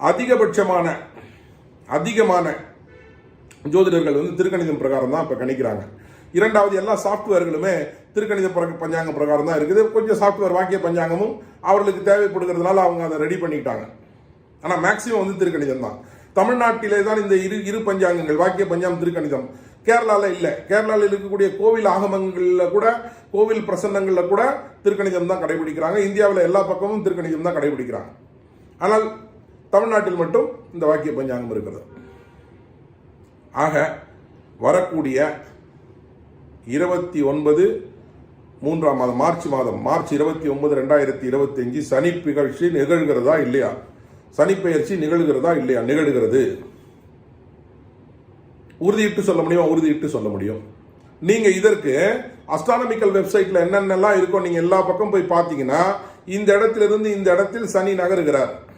அதிகபட்சமான அதிகமான ஜோதிடர்கள் வந்து திருக்கணிதம் பிரகாரம் தான் இப்போ கணிக்கிறாங்க. இரண்டாவது எல்லா சாஃப்ட்வேர்களுமே திருக்கணித பிர- பஞ்சாங்கம் பிரகாரம் தான் இருக்குது. கொஞ்சம் சாஃப்ட்வேர் வாக்கிய பஞ்சாங்கமும் அவர்களுக்கு தேவைப்படுகிறதுனால அவங்க அதை ரெடி பண்ணிக்கிட்டாங்க. ஆனால் மேக்சிமம் வந்து திருக்கணிதம் தான். தமிழ்நாட்டிலே தான் இந்த இரு இரு பஞ்சாங்கங்கள் வாக்கிய பஞ்சாங்கம் திருக்கணிதம். கேரளாவில் இல்லை. கேரளாவில் இருக்கக்கூடிய கோவில் ஆகமங்களில் கூட கோவில் பிரசன்னங்களில் கூட திருக்கணிதம் தான் கடைபிடிக்கிறாங்க. இந்தியாவில் எல்லா பக்கமும் திருக்கணிதம் தான் கடைபிடிக்கிறாங்க. ஆனால் தமிழ்நாட்டில் மட்டும் இந்த வாக்கிய பஞ்சாங்கம் இருக்கிறது. ஆக வரக்கூடிய இருபத்தி ஒன்பது மூன்றாம் மாதம் மார்ச் மாதம் மார்ச் இருபத்தி ஒன்பது ரெண்டாயிரத்தி இருபத்தி அஞ்சு சனி நிகழ்ச்சி நிகழ்கிறதா இல்லையா? சனிப்பெயர்ச்சி நிகழ்கிறதா இல்லையா? நிகழ்கிறது. உறுதியிட்டு சொல்ல முடியும்? உறுதியிட்டு சொல்ல முடியும். நீங்க இதற்கு அஸ்ட்ரானமிக்கல் வெப்சைட்ல என்னென்னலாம் இருக்கோ நீங்க எல்லா பக்கம் போய் பார்த்தீங்கன்னா இந்த இடத்துல இருந்து இந்த இடத்தில் சனி நகருகிறார்.